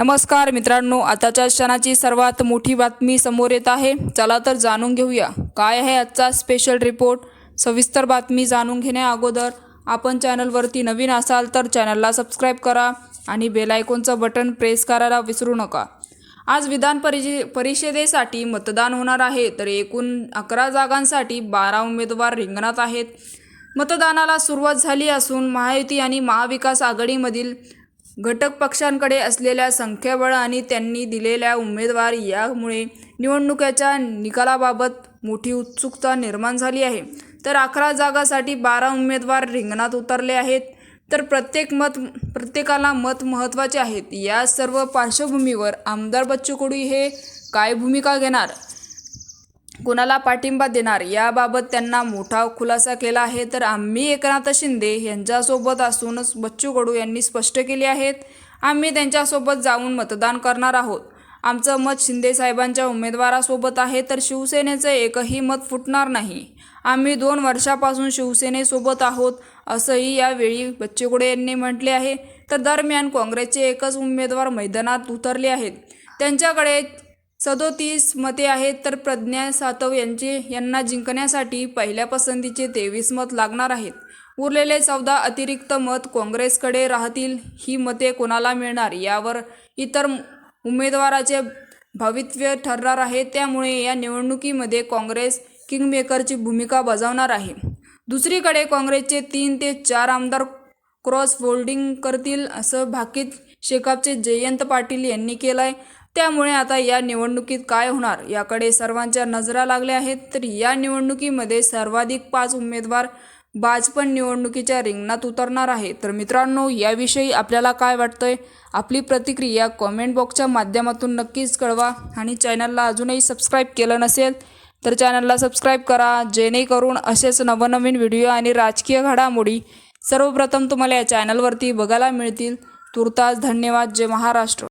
नमस्कार मित्रांनो आताच्या क्षणाची सर्वात मोठी बातमी समोर येत आहे. चला तर जाणून घेऊया. काय आहे आजचा स्पेशल रिपोर्ट सविस्तर बातमी जाणून घेण्या अगोदर आपण चॅनलवरती नवीन असाल तर चॅनलला सबस्क्राईब करा आणि बेलायकॉनचं बटन प्रेस करायला विसरू नका. आज विधान परिषे परिषदेसाठी मतदान होणार आहे तर एकूण अकरा जागांसाठी बारा उमेदवार रिंगणात आहेत. मतदानाला सुरुवात झाली असून महायुती आणि महाविकास आघाडीमधील घटक पक्षांकडे असलेल्या संख्याबळ आणि त्यांनी दिलेल्या उमेदवार यामुळे निवडणुकीच्या निकालाबाबत मोठी उत्सुकता निर्माण झाली आहे. तर अकरा जागासाठी बारा उमेदवार रिंगणात उतरले आहेत. तर प्रत्येक मत प्रत्येकाला मत महत्त्वाचे आहेत. या सर्व पार्श्वभूमीवर आमदार बच्चू कडू हे काय भूमिका घेणार? कुणाला पाठिंबा देणार? याबाबत त्यांना मोठा खुलासा केला आहे. तर आम्ही एकनाथ शिंदे यांच्यासोबत असूनच बच्चू कडू यांनी स्पष्ट केले आहेत. आम्ही त्यांच्यासोबत जाऊन मतदान करणार आहोत. आमचं मत शिंदे साहेबांच्या उमेदवारासोबत आहे. तर शिवसेनेचं एकही मत फुटणार नाही. आम्ही दोन वर्षापासून शिवसेनेसोबत आहोत असंही यावेळी बच्चू यांनी म्हटले आहे. तर दरम्यान काँग्रेसचे एकच उमेदवार मैदानात उतरले आहेत. त्यांच्याकडे सदोतीस मते आहेत तर प्रज्ञा सातव यांचे यांना जिंकण्यासाठी पहिल्या पसंतीचे तेवीस मत लागणार आहेत. उरलेले चौदा अतिरिक्त मत काँग्रेसकडे राहतील ही मते कोणाला मिळणार? यावर इतर उमेदवाराचे भवितव्य ठरणार आहे. त्यामुळे या निवडणुकीमध्ये काँग्रेस किंगमेकरची भूमिका बजावणार आहे. दुसरीकडे काँग्रेसचे तीन ते चार आमदार क्रॉस फोल्डिंग करतील असं भाकीत शेकापचे जयंत पाटील यांनी केलं आहे त्यामुळे आता या निवडणुकीत काय होणार याकडे सर्वांच्या नजरा लागल्या आहेत. तर या निवडणुकीमध्ये सर्वाधिक पाच उमेदवार भाजपण निवडणुकीच्या रिंगणात उतरणार आहे. तर मित्रांनो याविषयी आपल्याला काय वाटतंय? आपली प्रतिक्रिया कॉमेंट बॉक्सच्या माध्यमातून नक्कीच कळवा. आणि चॅनलला अजूनही सबस्क्राईब केलं नसेल तर चॅनलला सबस्क्राईब करा. जेणेकरून असेच नवनवीन व्हिडिओ आणि राजकीय घडामोडी सर्वप्रथम तुम्हाला या चॅनलवरती बघायला मिळतील. तुर्तास धन्यवाद. जय महाराष्ट्र.